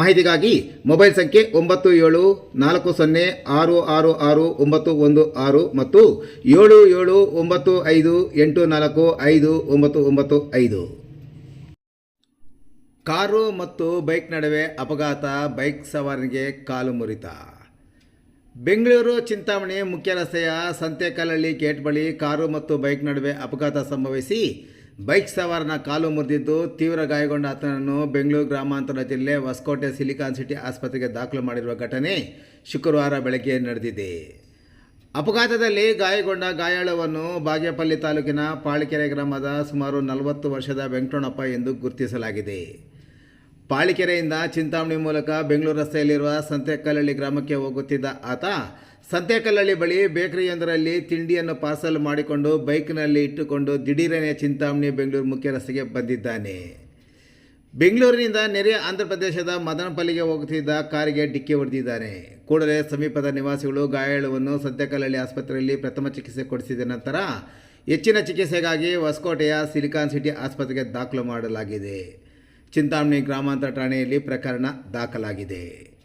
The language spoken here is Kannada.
ಮಾಹಿತಿಗಾಗಿ ಮೊಬೈಲ್ ಸಂಖ್ಯೆ ಒಂಬತ್ತು ಏಳು ನಾಲ್ಕು ಸೊನ್ನೆ ಆರು ಆರು ಆರು ಒಂಬತ್ತು ಒಂದು ಆರು ಮತ್ತು ಏಳು ಏಳು ಒಂಬತ್ತು ಐದು ಎಂಟು ನಾಲ್ಕು ಐದು ಒಂಬತ್ತು ಒಂಬತ್ತು ಐದು. ಕಾರು ಮತ್ತು ಬೈಕ್ ನಡುವೆ ಅಪಘಾತ, ಬೈಕ್ ಸವಾರನಿಗೆ ಕಾಲು ಮುರಿತ. ಬೆಂಗಳೂರು ಚಿಂತಾಮಣಿ ಮುಖ್ಯ ರಸ್ತೆಯ ಸಂತೆಕಲ್ಲಹಳ್ಳಿ ಗೇಟ್ ಬಳಿ ಕಾರು ಮತ್ತು ಬೈಕ್ ನಡುವೆ ಅಪಘಾತ ಸಂಭವಿಸಿ ಬೈಕ್ ಸವಾರನ ಕಾಲು ಮುರಿದಿದ್ದು ತೀವ್ರ ಗಾಯಗೊಂಡ ಆತನನ್ನು ಬೆಂಗಳೂರು ಗ್ರಾಮಾಂತರ ಜಿಲ್ಲೆ ಹೊಸಕೋಟೆ ಸಿಲಿಕಾನ್ ಸಿಟಿ ಆಸ್ಪತ್ರೆಗೆ ದಾಖಲು ಮಾಡಿರುವ ಘಟನೆ ಶುಕ್ರವಾರ ಬೆಳಗ್ಗೆ ನಡೆದಿದೆ. ಅಪಘಾತದಲ್ಲಿ ಗಾಯಗೊಂಡ ಗಾಯಾಳುವನ್ನು ಬಾಗೇಪಲ್ಲಿ ತಾಲೂಕಿನ ಪಾಳಿಕೆರೆ ಗ್ರಾಮದ ಸುಮಾರು ನಲವತ್ತು ವರ್ಷದ ವೆಂಕಟಣಪ್ಪ ಎಂದು ಗುರುತಿಸಲಾಗಿದೆ. ಪಾಳಿಕೆರೆಯಿಂದ ಚಿಂತಾಮಣಿ ಮೂಲಕ ಬೆಂಗಳೂರು ರಸ್ತೆಯಲ್ಲಿರುವ ಸಂತೆಕಲ್ಲಳ್ಳಿ ಗ್ರಾಮಕ್ಕೆ ಹೋಗುತ್ತಿದ್ದ ಆತ, ಸಂತೆಕಲ್ಲಳ್ಳಿ ಬಳಿ ಬೇಕರಿಯೊಂದರಲ್ಲಿ ತಿಂಡಿಯನ್ನು ಪಾರ್ಸಲ್ ಮಾಡಿಕೊಂಡು ಬೈಕ್ನಲ್ಲಿ ಇಟ್ಟುಕೊಂಡು ದಿಢೀರನೆ ಚಿಂತಾಮಣಿ ಬೆಂಗಳೂರು ಮುಖ್ಯ ರಸ್ತೆಗೆ ಬಂದಿದ್ದಾನೆ. ಬೆಂಗಳೂರಿನಿಂದ ನೆರೆಯ ಆಂಧ್ರಪ್ರದೇಶದ ಮದನಪಲ್ಲಿಗೆ ಹೋಗುತ್ತಿದ್ದ ಕಾರಿಗೆ ಡಿಕ್ಕಿ ಹೊಡೆದಿದ್ದಾನೆ. ಕೂಡಲೇ ಸಮೀಪದ ನಿವಾಸಿಗಳು ಗಾಯಾಳುವನ್ನು ಸಂತೆಕಲ್ಲಳ್ಳಿ ಆಸ್ಪತ್ರೆಯಲ್ಲಿ ಪ್ರಥಮ ಚಿಕಿತ್ಸೆ ಕೊಡಿಸಿದ ನಂತರ ಹೆಚ್ಚಿನ ಚಿಕಿತ್ಸೆಗಾಗಿ ಹೊಸಕೋಟೆಯ ಸಿಲಿಕಾನ್ ಸಿಟಿ ಆಸ್ಪತ್ರೆಗೆ ದಾಖಲು ಮಾಡಲಾಗಿದೆ. ಚಿಂತಾಮಣಿ ಗ್ರಾಮಾಂತರ ಠಾಣೆಯಲ್ಲಿ ಪ್ರಕರಣ ದಾಖಲಾಗಿದೆ.